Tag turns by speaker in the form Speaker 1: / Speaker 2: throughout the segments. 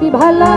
Speaker 1: कि भला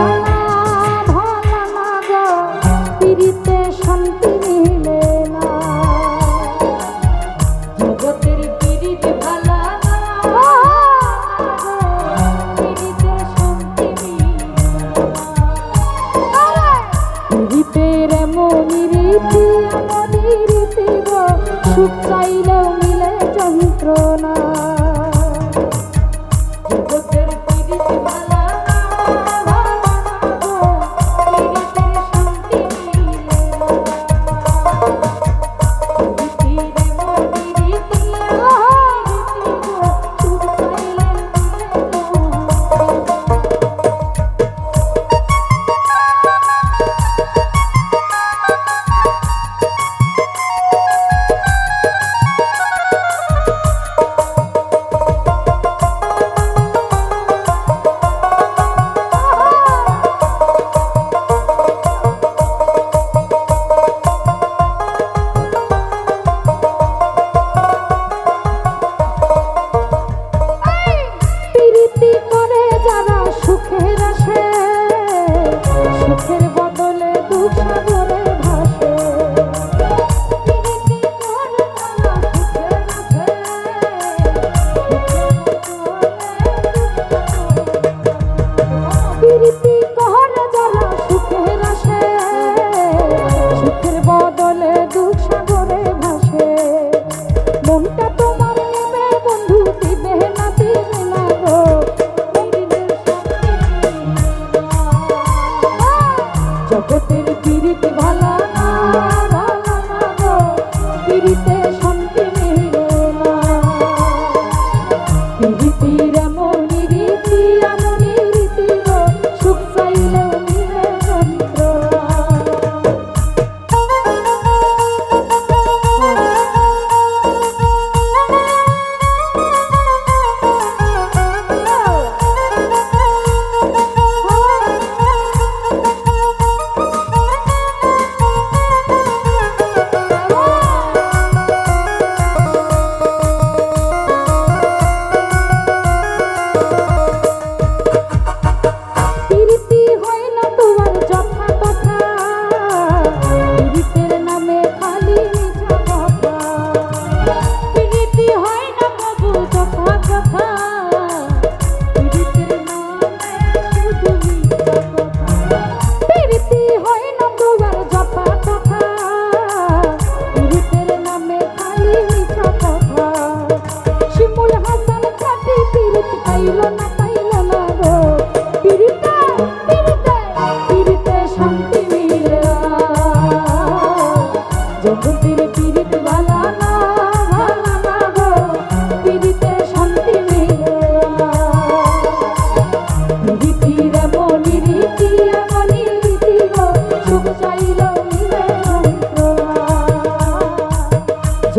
Speaker 1: consider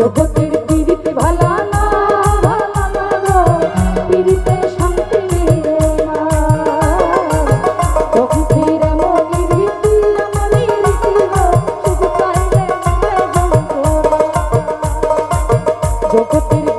Speaker 1: জগতের পীড়িত ভালো না ভালো না গো পীড়িতে শান্তি মিলে না প্রকৃতির মনি রীতি মনি রীতি গো সুখ পাইলে জগতের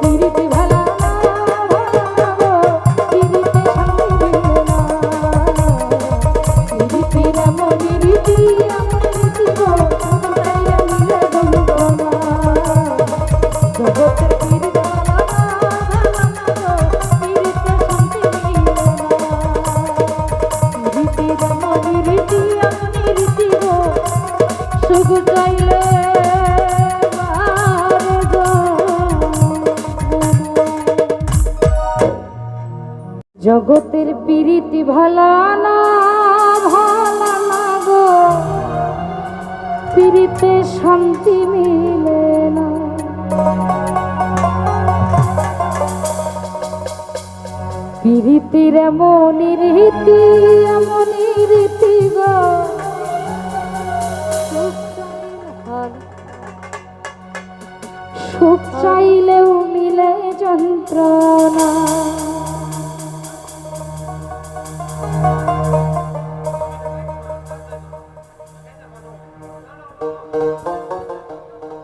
Speaker 1: জগতের পিরিতি ভালা না ভালা না গো। পিরিতে শান্তি মিলে না। পিরিতির এমনই রীতি এমনই রীতি গো। সুখ চাইলেও মিলে যন্ত্রণা।